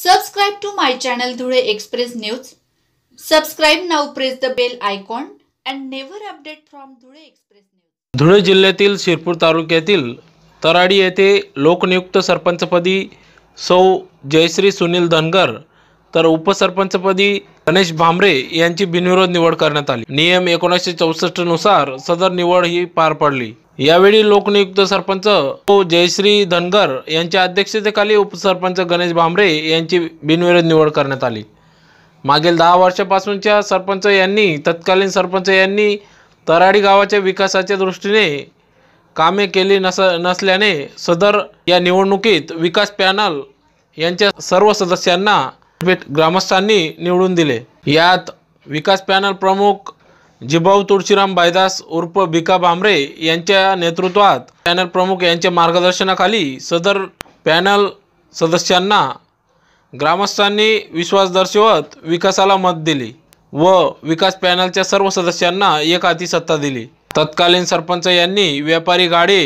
Subscribe to my channel Dhule Express News subscribe now press the bell icon and never update from Dhule Express News Dhule जिल्ह्यातील शिरपूर तालुक्यातील तराडी येथे लोकनियुक्त सरपंचपदी सौ जयश्री सुनील धनगर तर उपसरपंचपदी गणेश भांबरे यांची बिनविरोध निवड करण्यात आली. नियम एकोणीसशे चौसष्टनुसार सदर निवड ही पार पडली. यावेळी लोकनियुक्त सरपंच जयश्री धनगर यांच्या अध्यक्षतेखाली उपसरपंच गणेश भांबरे यांची बिनविरोध निवड करण्यात आली. मागील दहा वर्षापासूनच्या सरपंच यांनी तत्कालीन सरपंच यांनी तराडी गावाच्या विकासाच्या दृष्टीने कामे केली नस नसल्याने सदर या निवडणुकीत विकास पॅनल यांच्या सर्व सदस्यांना ग्रामस्थांनी निवडून दिले. यात विकास पॅनल प्रमुख जिभाऊ तुळशीराम बायदास उर्फ भिका भांबरे यांच्या नेतृत्वात पॅनल प्रमुख यांच्या मार्गदर्शनाखाली सदर पॅनल सदस्यांना ग्रामस्थांनी विश्वास दर्शवत विकासाला मत दिली व विकास पॅनलच्या सर्व सदस्यांना एक हाती सत्ता दिली. तत्कालीन सरपंच यांनी व्यापारी गाडे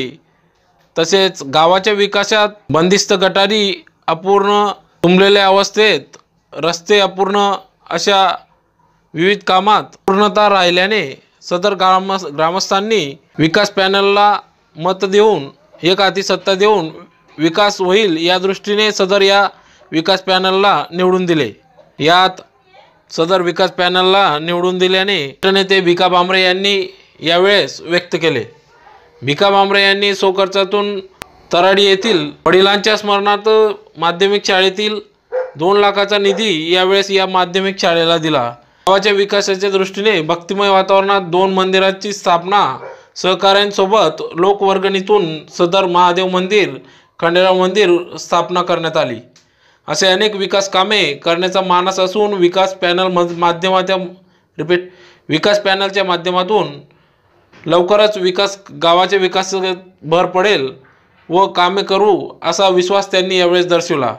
तसेच गावाच्या विकासात बंदिस्त गटारी अपूर्ण तुंबलेल्या अवस्थेत रस्ते अपूर्ण अशा विविध कामात पूर्णता राहिल्याने सदर ग्राम ग्रामस्थांनी विकास पॅनलला मत देऊन एक हाती सत्ता देऊन विकास होईल या दृष्टीने सदर या विकास पॅनलला निवडून दिले. यात सदर विकास पॅनलला निवडून दिल्याने नेते भिका भांबरे यांनी यावेळेस व्यक्त केले. भिका भांबरे यांनी सोखर्चातून तराडी येथील वडिलांच्या स्मरणार्थ माध्यमिक शाळेतील दोन लाखाचा निधी यावेळेस या माध्यमिक शाळेला दिला. गावाच्या विकासाच्या दृष्टीने भक्तिमय वातावरणात दोन मंदिराची स्थापना सहकाऱ्यांसोबत लोकवर्गणीतून सदर महादेव मंदिर खंडेराव मंदिर स्थापना करण्यात आली. असे अनेक विकास कामे करण्याचा मानस असून विकास पॅनल माध्यमाच्या रिपीट विकास पॅनलच्या माध्यमातून लवकरच विकास गावाच्या विकासात भर पडेल व कामे करू असा विश्वास त्यांनी यावेळेस दर्शवला.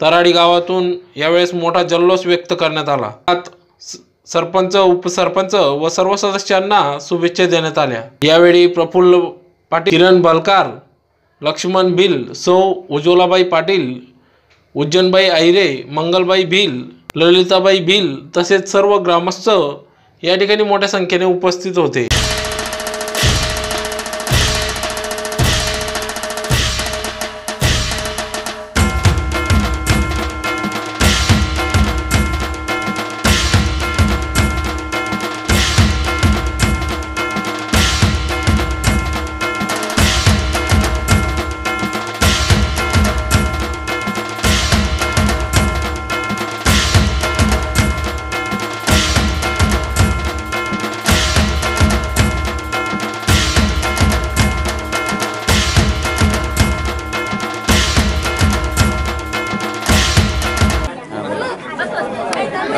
तराडी गावातून यावेळेस मोठा जल्लोष व्यक्त करण्यात आला. त्यात सरपंच उपसरपंच व सर्व सदस्यांना शुभेच्छा देण्यात आल्या. यावेळी प्रफुल्ल पाटील किरण बलकार लक्ष्मण भिल सौ उज्ज्वलाबाई पाटील उज्जनबाई आहिरे मंगलबाई भिल ललिताबाई भिल तसेच सर्व ग्रामस्थ या ठिकाणी मोठ्या संख्येने उपस्थित होते.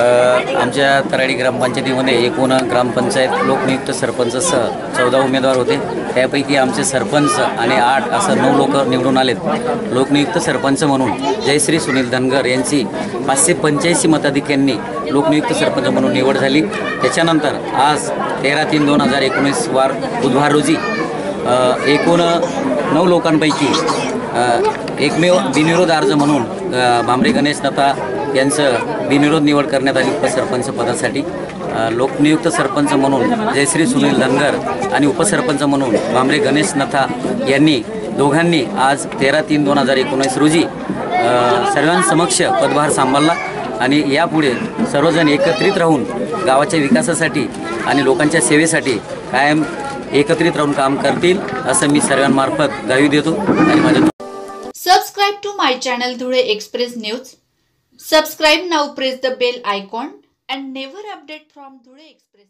आमच्या तराडी ग्रामपंचायतीमध्ये एकूण ग्रामपंचायत लोकनियुक्त सरपंचसह चौदा उमेदवार होते. त्यापैकी आमचे सरपंच आणि आठ असं नऊ लोक निवडून आलेत. लोकनियुक्त सरपंच म्हणून जयश्री सुनील धनगर यांची पाचशे पंच्याऐंशी मताधिक्यांनी लोकनियुक्त सरपंच म्हणून निवड झाली. त्याच्यानंतर आज तेरा तीन दोन हजार एकोणीस वार बुधवार रोजी एकूण नऊ लोकांपैकी एकमेव बिनविरोध अर्ज म्हणून भांबरे गणेश नता यांचं बिनविरोध निवड करण्यात आली उपसरपंच पदासाठी. लोकनियुक्त सरपंच म्हणून जयश्री सुनील धनगर आणि उपसरपंच म्हणून भांबरे गणेश नथा यांनी दोघांनी आज तेरा तीन दोन हजार एकोणीस रोजी सर्वांसमक्ष पदभार सांभाळला आणि यापुढे सर्वजण एकत्रित राहून गावाच्या विकासासाठी आणि लोकांच्या सेवेसाठी कायम एकत्रित राहून काम करतील असं मी सर्वांमार्फत ग्वाही देतो आणि माझ्या subscribe to my channel Dhule Express News Subscribe now, press the bell icon and never update from Dhule Express.